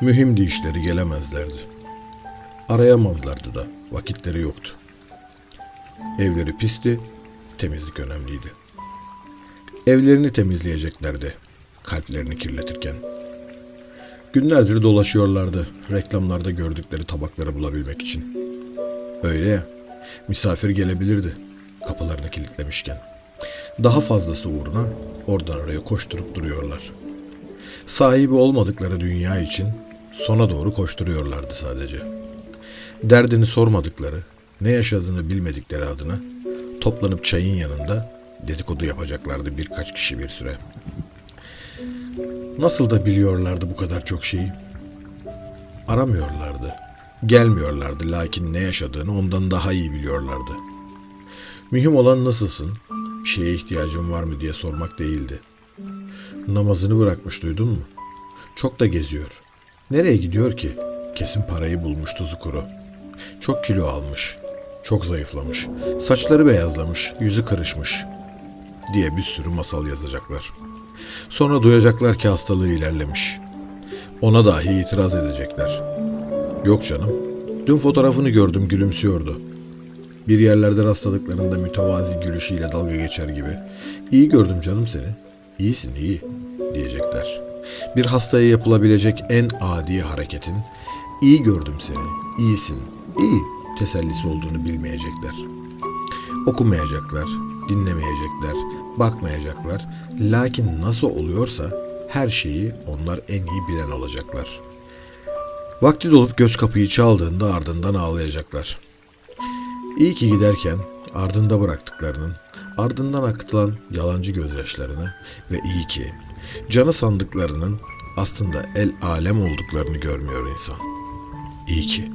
Mühimdi işleri gelemezlerdi. Arayamazlardı da vakitleri yoktu. Evleri pisti, temizlik önemliydi. Evlerini temizleyeceklerdi kalplerini kirletirken.'' Günlerdir dolaşıyorlardı reklamlarda gördükleri tabakları bulabilmek için. Öyle ya, misafir gelebilirdi kapılarını kilitlemişken. Daha fazlası uğruna oradan oraya koşturup duruyorlar. Sahibi olmadıkları dünya için sona doğru koşturuyorlardı sadece. Derdini sormadıkları, ne yaşadığını bilmedikleri adına toplanıp çayın yanında dedikodu yapacaklardı birkaç kişi bir süre. Nasıl da biliyorlardı bu kadar çok şeyi? Aramıyorlardı. Gelmiyorlardı lakin ne yaşadığını ondan daha iyi biliyorlardı. Mühim olan nasılsın, şeye ihtiyacın var mı diye sormak değildi. Namazını bırakmış duydun mu? Çok da geziyor. Nereye gidiyor ki? Kesin parayı bulmuş tuzu kuru. Çok kilo almış. Çok zayıflamış. Saçları beyazlamış, yüzü kırışmış. Diye bir sürü masal yazacaklar. Sonra duyacaklar ki hastalığı ilerlemiş. Ona dahi itiraz edecekler. Yok canım. Dün fotoğrafını gördüm gülümsüyordu. Bir yerlerde rastladıklarında mütevazi gülüşüyle dalga geçer gibi. İyi gördüm canım seni. İyisin iyi diyecekler. Bir hastaya yapılabilecek en adi hareketin iyi gördüm seni, iyisin, iyi tesellisi olduğunu bilmeyecekler. Okumayacaklar, dinlemeyecekler, bakmayacaklar. Lakin nasıl oluyorsa her şeyi onlar en iyi bilen olacaklar. Vakti dolup göç kapıyı çaldığında ardından ağlayacaklar. İyi ki giderken ardında bıraktıklarının, ardından akıtılan yalancı gözyaşlarını ve iyi ki canı sandıklarının aslında el alem olduklarını görmüyor insan. İyi ki.